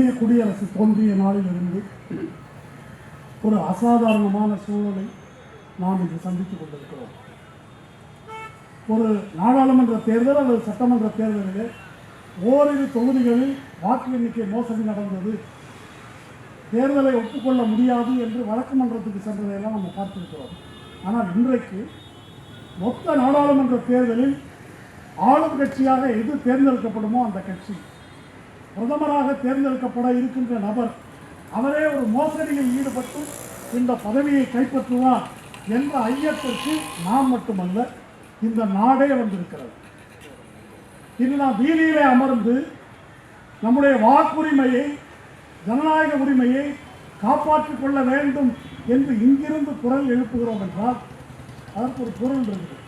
இந்திய குடியரசு தோன்றிய நாளிலிருந்து ஒரு அசாதாரணமான சூழலை நாம் இன்று சந்தித்துக் கொண்டிருக்கிறோம். ஒரு நாடாளுமன்ற தேர்தல் அல்லது சட்டமன்ற தேர்தலிலே ஓரிரு தொகுதிகளில் வாக்கு எண்ணிக்கை மோசடி நடந்தது. தேர்தலை ஒப்புக்கொள்ள முடியாது என்று வழக்கு மன்றத்துக்கு சென்றதையெல்லாம் நம்ம பார்த்திருக்கிறோம். ஆனால் இன்றைக்கு மொத்த நாடாளுமன்ற தேர்தலில் ஆளும் கட்சியாக எது தேர்ந்தெடுக்கப்படுமோ அந்த கட்சி பிரதமராக தேர்ந்தெடுக்கப்பட இருக்கின்ற நபர் அவரே ஒரு மோசடியில் ஈடுபட்டு இந்த பதவியை கைப்பற்றுவார் என்ற ஐயத்திற்கு நாம் மட்டுமல்ல இந்த நாடே வந்திருக்கிறது. இனி நாம் வீதியிலே அமர்ந்து நம்முடைய வாக்குரிமையை ஜனநாயக உரிமையை காப்பாற்றிக் கொள்ள வேண்டும் என்று இங்கிருந்து குரல் எழுப்புகிறோம் என்றால் அதற்கு ஒரு பொருள் இருக்குது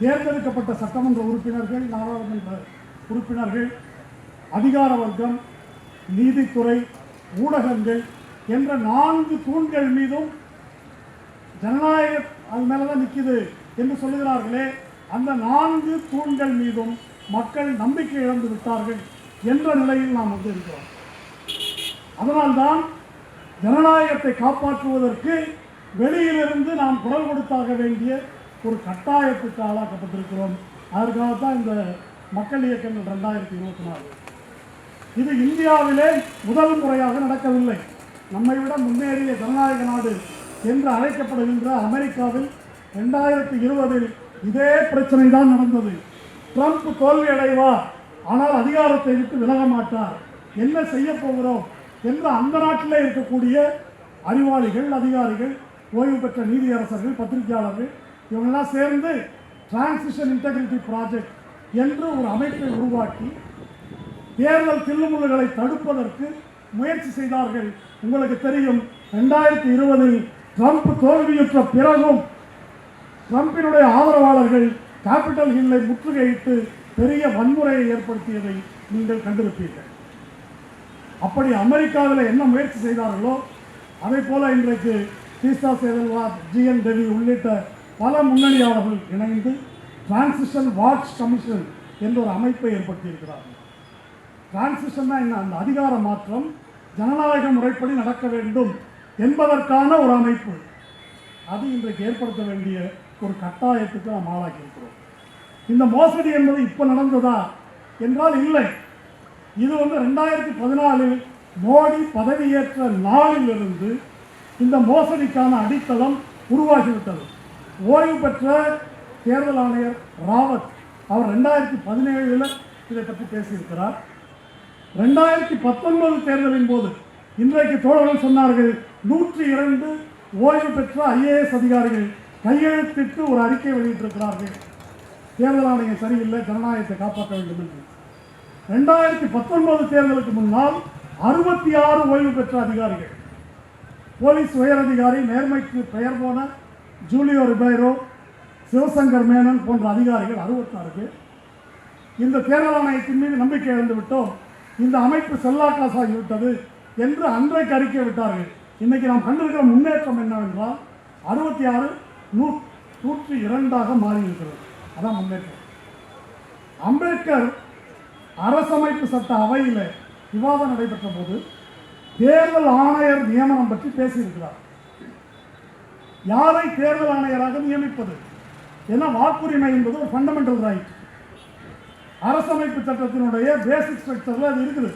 தேர்ந்தெடுக்கப்பட்ட சட்டமன்ற உறுப்பினர்கள் நாடாளுமன்ற உறுப்பினர்கள் அதிகார வர்க்கம் நீதித்துறை ஊடகங்கள் என்ற நான்கு தூண்கள் மீதும் ஜனநாயக அது மேலே தான் நிற்கிது என்று சொல்லுகிறார்களே அந்த நான்கு தூண்கள் மீதும் மக்கள் நம்பிக்கை இழந்து விட்டார்கள் என்ற நிலையில் நாம் வந்து இருக்கிறோம். அதனால்தான் ஜனநாயகத்தை காப்பாற்றுவதற்கு வெளியிலிருந்து நாம் குரல் கொடுத்தாக வேண்டிய ஒரு கட்டாயத்துக்கு ஆளாக்கப்பட்டிருக்கிறோம். அதற்காகத்தான் இந்த மக்கள் இயக்கங்கள் ரெண்டாயிரத்தி இருபத்தி நாலு. இது இந்தியாவிலே முதல் முறையாக நடக்கவில்லை. நம்மை விட முன்னேறிய ஜனநாயக நாடு என்று அழைக்கப்படுகின்ற அமெரிக்காவில் ரெண்டாயிரத்தி இருபதில் இதே பிரச்சனை தான் நடந்தது. ட்ரம்ப் தோல்வியடைவார் ஆனால் அதிகாரத்தை விட்டு விலக மாட்டார். என்ன செய்ய போகிறோம் என்று அந்த நாட்டிலே இருக்கக்கூடிய அறிவாளிகள் அதிகாரிகள் ஓய்வு பெற்ற நீதியரசர்கள் பத்திரிகையாளர்கள் இவங்கெல்லாம் சேர்ந்து டிரான்சிஷன் இன்டெகிரிட்டி ப்ராஜெக்ட் என்று ஒரு அமைப்பை உருவாக்கி தேர்தல் தில்லுமுல்லுகளை தடுப்பதற்கு முயற்சி செய்தார்கள். உங்களுக்கு தெரியும் ரெண்டாயிரத்தி இருபதில் ட்ரம்ப் தோல்வியுற்ற பிறகும் ட்ரம்பினுடைய ஆதரவாளர்கள் கேபிட்டல் ஹில்லை முற்றுகையிட்டு பெரிய வன்முறையை ஏற்படுத்தியதை நீங்கள் கண்டிருப்பீர்கள். அப்படி அமெரிக்காவில் என்ன முயற்சி செய்தார்களோ அதே போல இன்றைக்கு தீசா சேதல்வாத் ஜிஎன் ரவி உள்ளிட்ட பல முன்னணியாளர்கள் இணைந்து டிரான்சிஷன் வாட்ச் கமிஷன் என்ற ஒரு அமைப்பை ஏற்படுத்தியிருக்கிறார்கள். டிரான்சிஷன்னா என்ன? அந்த அதிகார மாற்றம் ஜனநாயக முறைப்படி நடக்க வேண்டும் என்பதற்கான ஒரு அமைப்பு. அது இன்றைக்கு ஏற்படுத்த வேண்டிய ஒரு கட்டாயத்துக்கு நாம் ஆளாக்கி இருக்கிறோம். இந்த மோசடி என்பது இப்போ நடந்ததா? என்றால் இல்லை. இது வந்து ரெண்டாயிரத்தி பதினாலில் மோடி பதவியேற்ற நாளிலிருந்து இந்த மோசடிக்கான அடித்தளம் உருவாகிவிட்டது. ஓய்வு பெற்ற தேர்தல் ஆணையர் ராவத் அவர் ரெண்டாயிரத்தி பதினேழில் இதை பற்றி பேசியிருக்கிறார். ரெண்டாயிரத்தி பத்தொன்பது தேர்தலின் போது இன்றைக்கு தோழர்கள் சொன்னார்கள் நூற்றி இரண்டு ஓய்வு பெற்ற ஐஏஎஸ் அதிகாரிகள் கையெழுத்திட்டு ஒரு அறிக்கை வெளியிட்டிருக்கிறார்கள். தேர்தல் ஆணையம் சரியில்லை ஜனநாயகத்தை காப்பாற்ற வேண்டும் என்று. ரெண்டாயிரத்தி பத்தொன்பது தேர்தலுக்கு முன்னால் அறுபத்தி ஆறு ஓய்வு பெற்ற அதிகாரிகள் போலீஸ் உயரதிகாரி நேர்மைக்கு பெயர் போன ஜூலியோ ரிபைரோ சிவசங்கர் மேனன் போன்ற அதிகாரிகள் அறுபத்தாறு பேர். இந்த தேர்தல் ஆணையத்தின் மீது நம்பிக்கை இழந்து விட்டோம் இந்த அமைப்பு செல்லாக்காசாகிவிட்டது என்று அன்றைக்கு அறிக்கை விட்டார்கள். இன்றைக்கி நாம் கண்டிருக்கிற முன்னேற்றம் என்னவென்றால் அறுபத்தி ஆறு நூ நூற்றி இரண்டாக மாறியிருக்கிறது. அதான் முன்னேற்றம். அம்பேத்கர் அரசமைப்பு சட்ட அவையில் விவாதம் நடைபெற்ற போது தேர்தல் ஆணையர் நியமனம் பற்றி பேசியிருக்கிறார். யாரை தேர்தல் ஆணையராக நியமிப்பது? ஏன்னா வாக்குரிமை என்பது ஒரு ஃபண்டமெண்டல் ரைட் அரசமைப்பு சட்டத்தினுடைய பேசிக் ஸ்ட்ரக்சரில் அது இருக்குது.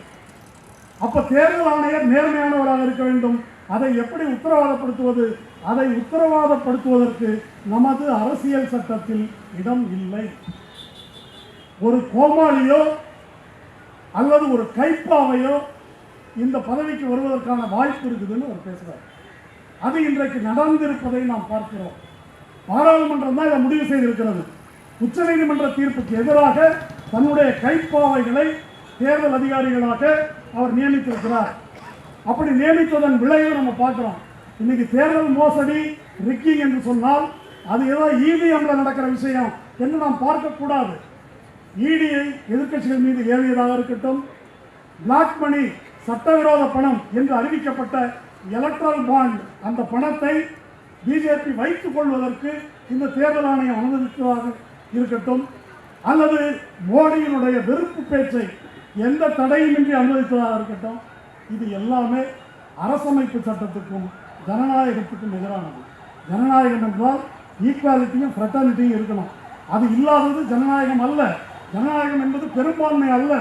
அப்போ தேர்தல் ஆணையர் நேர்மையானவராக இருக்க வேண்டும். அதை எப்படி உத்தரவாதப்படுத்துவது? அதை உத்தரவாதப்படுத்துவதற்கு நமது அரசியல் சட்டத்தில் இடம் இல்லை. ஒரு கோமாளியோ அல்லது ஒரு கைப்பாவையோ இந்த பதவிக்கு வருவதற்கான வாய்ப்பு இருக்குதுன்னு அவர் பேசுகிறார் அது இன்றைக்கு நடந்திருப்பதை நாம் பார்க்கிறோம். பாராளுமன்றம் தான் இதை முடிவு செய்திருக்கிறது. உச்சநீதிமன்ற தீர்ப்புக்கு எதிராக தன்னுடைய கைப்பாவைகளை தேர்தல் அதிகாரிகளாக அவர் நியமித்திருக்கிறார். அப்படி நியமித்ததன் விளைவை நம்ம பார்க்குறோம். இன்னைக்கு தேர்தல் மோசடி ரிக்கிங் என்று சொன்னால் அது ஏதோ இவிஎம்ல நடக்கிற விஷயம் என்று நாம் பார்க்கக்கூடாது. இடியை எதிர்க்கட்சிகள் மீது ஏவியதாக இருக்கட்டும் பிளாக் மணி சட்டவிரோத பணம் என்று அறிவிக்கப்பட்ட எலக்ட்ரல் பாண்ட் அந்த பணத்தை பிஜேபி வைத்துக் கொள்வதற்கு இந்த தேர்தல் ஆணையம் அனுமதித்ததாக இருக்கட்டும். அல்லது மோடியினுடைய வெறுப்பு பேச்சை எந்த தடையுமின்றி அனுமதித்ததாக இருக்கட்டும் இது எல்லாமே அரசமைப்பு சட்டத்துக்கும் ஜனநாயகத்துக்கும் எதிரானது. ஜனநாயகம் என்றால் ஈக்குவாலிட்டியும் ஃப்ரெட்டர்னிட்டியும் இருக்கணும். அது இல்லாதது ஜனநாயகம் அல்ல. ஜனநாயகம் என்பது பெரும்பான்மை அல்ல.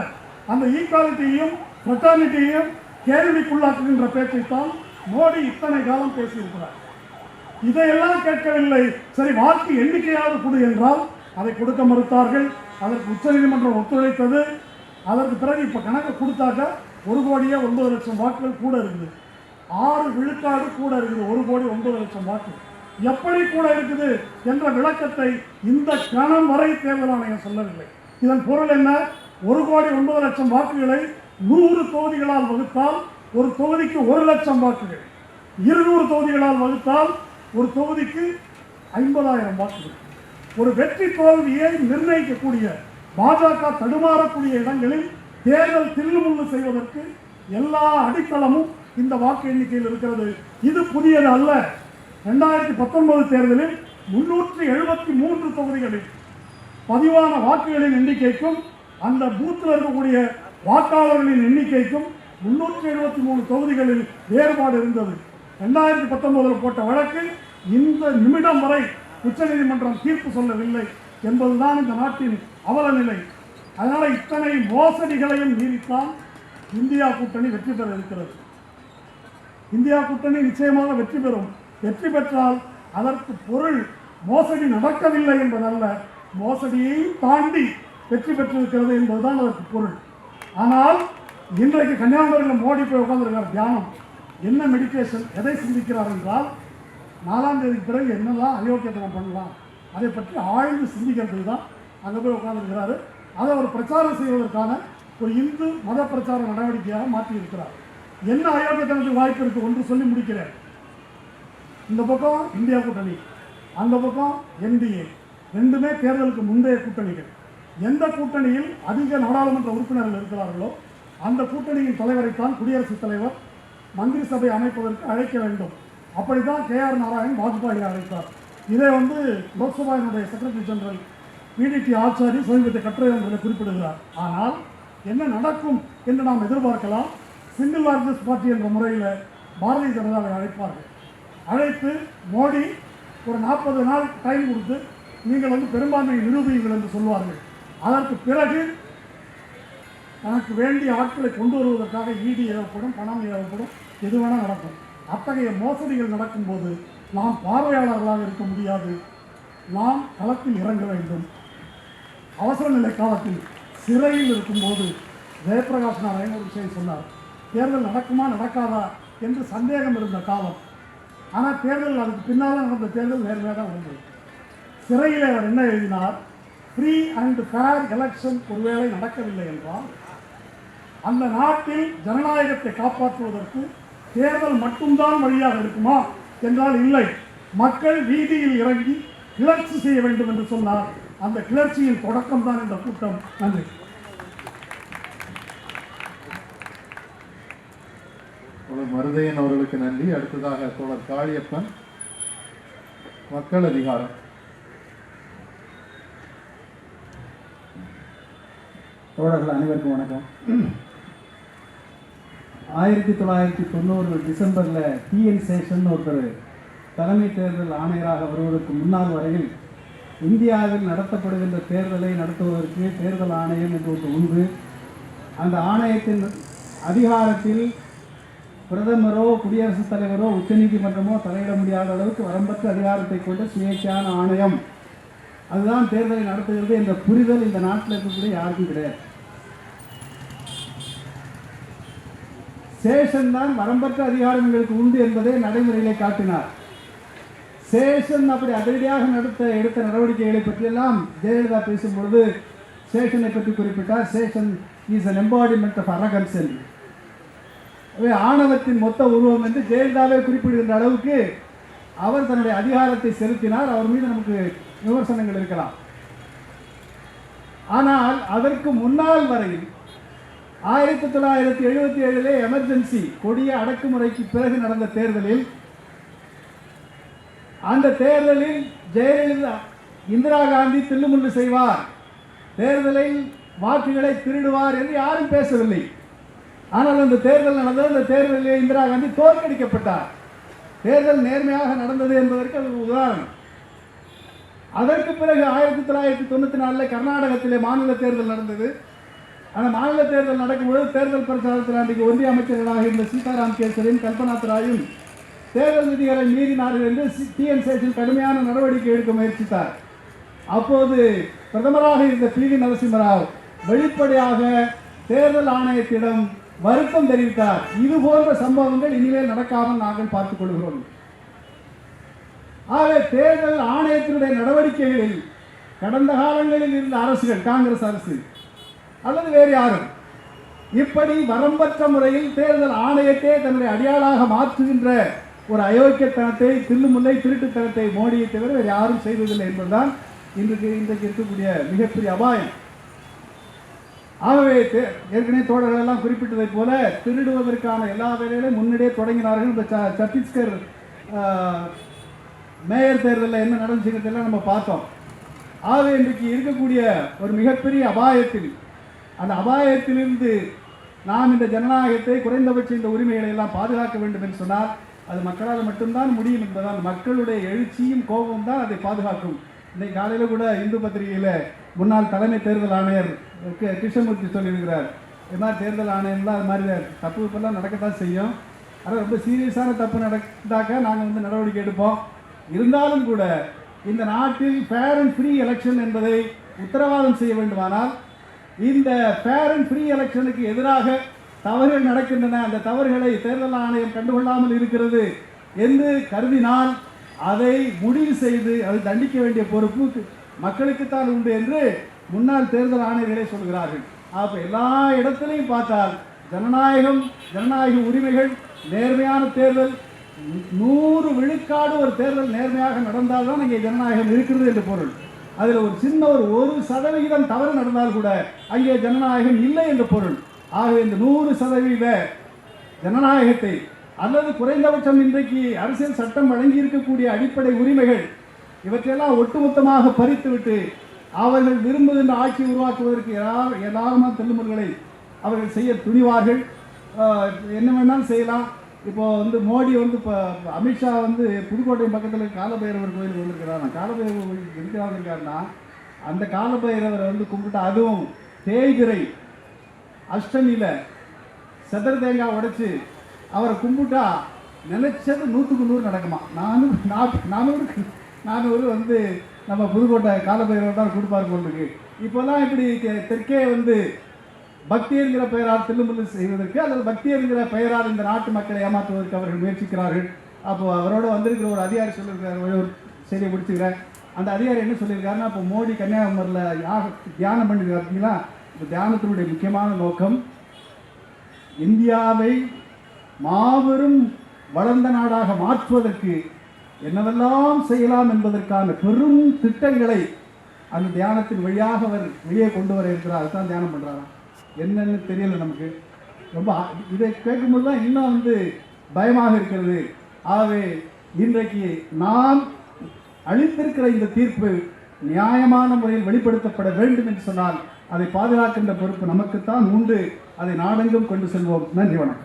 அந்த ஈக்குவாலிட்டியையும் ஃப்ரெட்டர்னிட்டியையும் கேள்விக்குள்ளாக்குகின்ற பேச்சைத்தான் மோடி இத்தனை காலம் பேசியிருக்கிறார். இதையெல்லாம் கேட்கவில்லை. சரி வாக்கு எண்ணிக்கையாவது கொடு என்றால் அதை கொடுக்க மறுத்தார்கள். அதற்கு உச்சநீதிமன்றம் ஒத்துழைத்தது. அதற்கு பிறகு இப்போ கணக்கு கொடுத்தாக்க ஒரு கோடியே ஒன்பது லட்சம் வாக்குகள் கூட இருக்குது. ஆறு விழுக்காடு கூட இருக்குது. ஒரு கோடி ஒன்பது லட்சம் வாக்கு. எப்படி கூட இருக்குது என்ற விளக்கத்தை இந்த கணம் வரை தேர்தல் ஆணையம் சொல்லவில்லை. இதன் பொருள் என்ன? ஒரு கோடி ஒன்பது லட்சம் வாக்குகளை நூறு தொகுதிகளால் வகுத்தால் ஒரு தொகுதிக்கு ஒரு லட்சம் வாக்குகள். இருநூறு தொகுதிகளால் வகுத்தால் ஒரு தொகுதிக்கு ஐம்பதாயிரம் வாக்குகள். ஒரு வெற்றி தோல்வியை நிர்ணயிக்கக்கூடிய பாஜக தடுமாறக்கூடிய இடங்களில் தேர்தல் தில்லுமுள்ளு செய்வதற்கு எல்லா அடித்தளமும் இந்த வாக்கு எண்ணிக்கையில் இருக்கிறது. இது புதியது அல்ல. ரெண்டாயிரத்தி பத்தொன்பது தேர்தலில் முன்னூற்றி எழுபத்தி மூன்று தொகுதிகளில் பதிவான வாக்குகளின் எண்ணிக்கைக்கும் அந்த பூத்தில் இருக்கக்கூடிய வாக்காளர்களின் எண்ணிக்கைக்கும் முன்னூற்றி எழுபத்தி மூணு தொகுதிகளில் வேறுபாடு இருந்தது. ரெண்டாயிரத்தி பத்தொன்பதில் போட்ட வழக்கு இந்த நிமிடம் வரை உச்சநீதிமன்றம் தீர்ப்பு சொல்லவில்லை என்பதுதான் இந்த நாட்டின் அவல நிலை அதனால் இத்தனை மோசடிகளையும் மீறித்தான் இந்தியா கூட்டணி வெற்றி பெற இருக்கிறது. இந்தியா கூட்டணி நிச்சயமாக வெற்றி பெறும். வெற்றி பெற்றால் அதற்கு பொருள் மோசடி நடக்கவில்லை என்பதல்ல மோசடியையும் தாண்டி வெற்றி பெற்றிருக்கிறது என்பதுதான் அதற்கு பொருள். ஆனால் இன்றைக்கு கன்னியாகுமரியில் மோடி போய் உட்கார்ந்திருக்கார் தியானம். என்ன மெடிடேஷன் எதை சிந்திக்கிறார் என்றால் நாலாம் தேதி பிறகு என்னெல்லாம் அயோக்கியத்தனம் பண்ணலாம்? அதை பற்றி ஆழ்ந்து சிந்திக்கிறதுக்கு தான் அங்கே போய் உட்காந்துருக்கிறாரு அதை அவர் பிரச்சாரம் செய்வதற்கான ஒரு இந்து மத பிரச்சார நடவடிக்கையாக மாற்றி இருக்கிறார் என்ன அயோக்கியத்தனத்துக்கு வாய்ப்பு இருக்குது ஒன்று சொல்லி முடிக்கிறேன். இந்த பக்கம் இந்தியா கூட்டணி அந்த பக்கம் என்டிஏ. ரெண்டுமே தேர்தலுக்கு முந்தைய கூட்டணிகள். எந்த கூட்டணியில் அதிக நாடாளுமன்ற உறுப்பினர்கள் இருக்கிறார்களோ அந்த கூட்டணியின் தலைவரைத்தான் குடியரசுத் தலைவர் மந்திரி சபை அமைப்பதற்கு அழைக்க வேண்டும். அப்படி தான் கே ஆர் நாராயண் வாஜ்பாயை அழைத்தார் இதை வந்து லோக்சபாவினுடைய செக்ரட்டரி ஜெனரல் பிடிடி ஆச்சாரி சமீபத்தை கட்டுரை ஒன்றில் குறிப்பிடுகிறார். ஆனால் என்ன நடக்கும் என்று நாம் எதிர்பார்க்கலாம். சிங்கிள் லார்ஜஸ்ட் பார்ட்டி என்ற முறையில் பாரதிய ஜனதாவை அழைப்பார்கள். அழைத்து மோடி ஒரு நாற்பது நாள் டைம் கொடுத்து நீங்கள் வந்து பெரும்பான்மையை நிரூபியுங்கள் என்று சொல்வார்கள். அதற்கு பிறகு தனக்கு வேண்டிய ஆட்களை கொண்டு வருவதற்காக ஈடி ஏவப்படும் பணம் ஏவப்படும் எது வேணால் நடக்கும். அத்தகைய மோசடிகள் நடக்கும்போது நாம் பார்வையாளர்களாக இருக்க முடியாது. நாம் களத்தில் இறங்க வேண்டும். அவசர நிலை காலத்தில் சிறையில் இருக்கும்போது ஜெயபிரகாஷ் நாராயண் ஒரு விஷயம் சொன்னார். தேர்தல் நடக்குமா நடக்காதா என்று சந்தேகம் இருந்த காலம். ஆனால் தேர்தல் அதுக்கு பின்னால் நடந்த தேர்தல் நேர்மையாக தான் வந்தது சிறையில் அவர் என்ன எழுதினார்? ஃப்ரீ அண்ட் ஃபேர் எலெக்ஷன் ஒருவேளை நடக்கவில்லை என்றால் அந்த நாட்டில் ஜனநாயகத்தை காப்பாற்றுவதற்கு தேர்தல் மட்டும்தான் வழியாக இருக்குமா? என்றால் இல்லை. மக்கள் வீதியில் இறங்கி கிளர்ச்சி செய்ய வேண்டும் என்று சொன்னார் அந்த கிளர்ச்சியின் தொடக்கம் தான் இந்த கூட்டம். நன்றி. மருதையன் அவர்களுக்கு நன்றி. அடுத்ததாக தோழர் காளியப்பன் மக்கள் அதிகாரம். தோழர்கள் அனைவருக்கும் வணக்கம். ஆயிரத்தி தொள்ளாயிரத்தி தொண்ணூறு டிசம்பரில் டிஎன் சேஷன் ஒருத்தர் தலைமை தேர்தல் ஆணையராக வருவதற்கு முன்னால் வரையில் இந்தியாவில் நடத்தப்படுகின்ற தேர்தலை நடத்துவதற்கு தேர்தல் ஆணையம் என்று ஒன்று உண்டு. அந்த ஆணையத்தின் அதிகாரத்தில் பிரதமரோ குடியரசுத் தலைவரோ உச்சநீதிமன்றமோ தலையிட முடியாத அளவுக்கு வரம்பற்ற அதிகாரத்தை கொண்ட சுயேட்சையான ஆணையம். அதுதான் தேர்தலை நடத்துகிறது என்ற புரிதல் இந்த நாட்டில் இருக்கக்கூடிய யாருக்கும் கிடையாது. சேஷன் தான் வரம்பற்ற அதிகாரம் எங்களுக்கு உண்டு என்பதை நடைமுறையிலே காட்டினார். சேஷன் அப்படி அதிரடியாக நடத்த எடுத்த நடவடிக்கைகளை பற்றியெல்லாம் ஜெயலலிதா பேசும்பொழுது சேஷனை பற்றி குறிப்பிட்டார். Seshan is an embodiment of arrogance. என்று ஆணவத்தின் மொத்த உருவம் என்று ஜெயலலிதாவே குறிப்பிடுகின்ற அளவுக்கு அவர் தன்னுடைய அதிகாரத்தை செலுத்தினார். அவர் மீது நமக்கு விமர்சனங்கள் இருக்கலாம். ஆனால் அதற்கு முன்னால் வரையில் ஆயிரத்தி தொள்ளாயிரத்தி எழுபத்தி ஏழிலே எமர்ஜென்சி கொடிய அடக்குமுறைக்கு பிறகு நடந்த தேர்தலில் அந்த தேர்தலில் ஜெயலலிதா இந்திரா காந்தி தில்லுமுள்ளு செய்வார். தேர்தலில் வாக்குகளை திருடுவார் என்று யாரும் பேசவில்லை. ஆனால் அந்த தேர்தல் நடந்தது அந்த தேர்தலில் இந்திரா காந்தி தோற்கடிக்கப்பட்டார். தேர்தல் நேர்மையாக நடந்தது என்பதற்கு அது உதாரணம். அதற்கு பிறகு ஆயிரத்தி தொள்ளாயிரத்தி தொண்ணூற்றி நாலில் கர்நாடகத்திலே மாநில தேர்தல் நடந்தது. ஆனால் மாநில தேர்தல் நடக்கும்போது தேர்தல் பிரச்சாரத்தில் அன்றைக்கு ஒன்றிய அமைச்சர்களாக இருந்த சீதாராம் கேசரியும் கல்பனாத் ராயும் தேர்தல் விதிகளை மீறினார்கள் என்று டிஎன்சிஎஸில் கடுமையான நடவடிக்கை எடுக்க முயற்சித்தார். அப்போது பிரதமராக இருந்த பி வி நரசிம்மராவ் வெளிப்படையாக தேர்தல் ஆணையத்திடம் வருத்தம் தெரிவித்தார். இது போன்ற சம்பவங்கள் இனிமேல் நடக்காமல் நாங்கள் பார்த்துக் கொள்கிறோம். ஆக தேர்தல் ஆணையத்தினுடைய நடவடிக்கைகளில் கடந்த காலங்களில் இருந்த அரசுகள் காங்கிரஸ் அரசு அல்லது வேறு யாரும். இப்படி வரம்பற்ற முறையில் தேர்தல் ஆணையத்தை தன்னுடைய அடியாளாக மாற்றுகின்ற ஒரு அயோக்கியத்தனத்தை தில்லுமுல்லை திருட்டுத்தனத்தை மோடியை தவிர வேறு யாரும் செய்வதில்லை என்பதுதான் இன்றைக்கு இன்றைக்கு இருக்கக்கூடிய மிகப்பெரிய அபாயம். ஆகவே ஏற்கனவே தோழர்கள் எல்லாம் குறிப்பிட்டதைப் போல திருடுவதற்கான எல்லா வேலைகளையும் முன்னாடியே தொடங்கினார்கள். இந்த ச- சத்தீஸ்கர் மேயர் தேர்தலில் என்ன நடந்துச்சுங்கிறதெல்லாம் நம்ம பார்த்தோம். ஆகவே இன்றைக்கு இருக்கக்கூடிய ஒரு மிகப்பெரிய அபாயத்தில் அந்த அபாயத்திலிருந்து நாம் இந்த ஜனநாயகத்தை குறைந்தபட்ச இந்த உரிமைகளை எல்லாம் பாதுகாக்க வேண்டும் என்று சொன்னால் அது மக்களால் மட்டும்தான் முடியும் என்பதால் மக்களுடைய எழுச்சியும் கோபமும் தான் அதை பாதுகாக்கும். இன்னைக்கு காலையில் கூட இந்து பத்திரிகையில் முன்னாள் தலைமை தேர்தல் ஆணையர் கி- கிருஷ்ணமூர்த்தி சொல்லியிருக்கிறார். இது மாதிரி தேர்தல் ஆணையம்லாம் அது மாதிரி தப்பு இப்பெல்லாம் நடக்கத்தான் செய்யும். ஆனால் ரொம்ப சீரியஸான தப்பு நடந்தாக்க நாங்கள் வந்து நடவடிக்கை எடுப்போம். இருந்தாலும் கூட இந்த நாட்டில் ஃபேர் அண்ட் ஃப்ரீ எலெக்ஷன் என்பதை உத்தரவாதம் செய்ய வேண்டுமானால் இந்த ஃபேர் அண்ட் ஃப்ரீ எலெக்ஷனுக்கு எதிராக தவறுகள் நடக்கின்றன. அந்த தவறுகளை தேர்தல் ஆணையம் கண்டுகொள்ளாமல் இருக்கிறது என்று கருதினால் அதை முடிவு செய்து அதை தண்டிக்க வேண்டிய பொறுப்பு மக்களுக்குத்தான் உண்டு என்று முன்னாள் தேர்தல் ஆணையர்களே சொல்கிறார்கள். அப்போ எல்லா இடத்திலையும் பார்த்தால் ஜனநாயகம் ஜனநாயக உரிமைகள் நேர்மையான தேர்தல் நூறு விழுக்காடு ஒரு தேர்தல் நேர்மையாக நடந்தால்தான் இங்கே ஜனநாயகம் இருக்கிறது என்று பொருள். அதில் ஒரு சின்ன ஒரு ஒரு சதவிகிதம் தவறு நடந்தால் கூட அங்கே ஜனநாயகம் இல்லை என்று பொருள். ஆகவே இந்த நூறு சதவீத ஜனநாயகத்தை அல்லது குறைந்தபட்சம் இன்றைக்கு அரசியல் சட்டம் வழங்கி இருக்கக்கூடிய அடிப்படை உரிமைகள் இவற்றையெல்லாம் ஒட்டுமொத்தமாக பறித்துவிட்டு அவர்கள் விரும்புகின்ற ஆட்சி உருவாக்குவதற்கு எல்லா- எல்லாருமா தெல்லுமுறைகளை அவர்கள் செய்ய துணிவார்கள். என்ன வேணாலும் செய்யலாம். இப்போ வந்து மோடி வந்து இப்போ அமித்ஷா வந்து புதுக்கோட்டை பக்கத்தில் காலபைரவர் கோயிலுக்கு வந்திருக்கிறார். காலபைரவர் கோயிலுக்கு எதுக்காக இருக்காருன்னா அந்த காலபைரவரை வந்து கும்பிட்டு அதுவும் தேய்பிரை அஷ்டமியில் செதர் தேங்காய் உடைச்சி அவரை கும்பிட்டா நினைச்சது நூற்றுக்கு நூறு நடக்குமா? நானூறு நாப்- நானூறுக்கு நானூறு வந்து நம்ம புதுக்கோட்டை காலபைரவர் தான் கொடுப்பார் கொண்டிருக்கு இப்போல்லாம் இப்படி தெ- தெற்கே வந்து பக்தி என்கிற பெயரால் தில்லுமுல்லு செய்வதற்கு அல்லது பக்தி என்கிற பெயரால் இந்த நாட்டு மக்களை ஏமாற்றுவதற்கு அவர்கள் முயற்சிக்கிறார்கள். அப்போ அவரோட வந்திருக்கிற ஒரு அதிகாரி சொல்லியிருக்கிறார் ஒரு செய்தியை முடிச்சுக்கிறேன். அந்த அதிகாரி என்ன சொல்லியிருக்காருன்னா இப்போ மோடி கன்னியாகுமரியில் யாக தியானம் பண்ணிருக்காரு பார்த்தீங்களா? இந்த தியானத்தினுடைய முக்கியமான நோக்கம் இந்தியாவை மாபெரும் வளர்ந்த நாடாக மாற்றுவதற்கு என்னவெல்லாம் செய்யலாம் என்பதற்கான பெரும் திட்டங்களை அந்த தியானத்தின் வழியாக அவர் வெளியே கொண்டு வர இருக்கிறார். அதுதான் தியானம் பண்ணுறாராம் என்னன்னு தெரியலை நமக்கு. ரொம்ப இதை கேட்கும்போது தான் இன்னும் வந்து பயமாக இருக்கிறது. ஆகவே இன்றைக்கு நாம் அளித்திருக்கிற இந்த தீர்ப்பு நியாயமான முறையில் வெளிப்படுத்தப்பட வேண்டும் என்று சொன்னால் அதை பாதுகாக்கின்ற பொறுப்பு நமக்குத்தான் உண்டு. அதை நாடெங்கும் கொண்டு செல்வோம். நன்றி வணக்கம்.